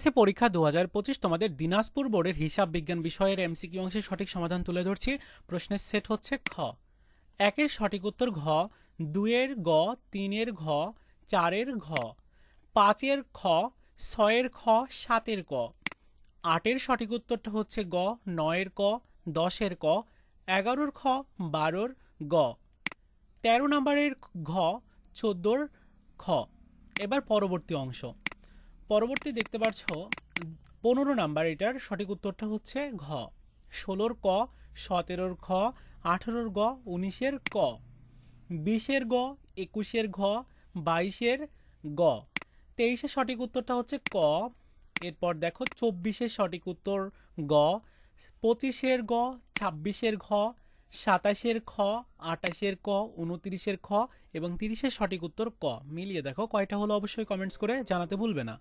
সে পরীক্ষা দু হাজার পঁচিশ। তোমাদের দিনাজপুর বোর্ডের হিসাব বিজ্ঞান বিষয়ের এমসিকিউ অংশের সঠিক সমাধান তুলে ধরছি। প্রশ্নের সেট হচ্ছে খ। একের সঠিক উত্তর ঘ দুয়ের গ, তিনের ঘ, চারের ঘ, পাঁচের খ, ছয়ের খ, সাতের ক। আটের সঠিক উত্তরটা হচ্ছে গ, নয়ের ক, দশের ক, এগারোর খ, বারোর গ। তেরো নম্বরের ঘ, চোদ্দোর খ। এবার পরবর্তী অংশ। পরবর্তী দেখতে পাচ্ছ পনেরো নাম্বার এটার সঠিক উত্তরটা হচ্ছে ঘ। ষোলোর ক, সতেরোর খ, আঠেরোর গ, উনিশের ক। বিশের গ, একুশের ঘ, বাইশের গ। তেইশের সঠিক উত্তরটা হচ্ছে ক। এরপর দেখো চব্বিশের সঠিক উত্তর গ। পঁচিশের গ, ছাব্বিশের ঘ, সাতাশের খ আটাশের ক, উনত্রিশের খ এবং তিরিশের সঠিক উত্তর ক। মিলিয়ে দেখো কয়টা হলো অবশ্যই কমেন্টস করে জানাতে ভুলবে না।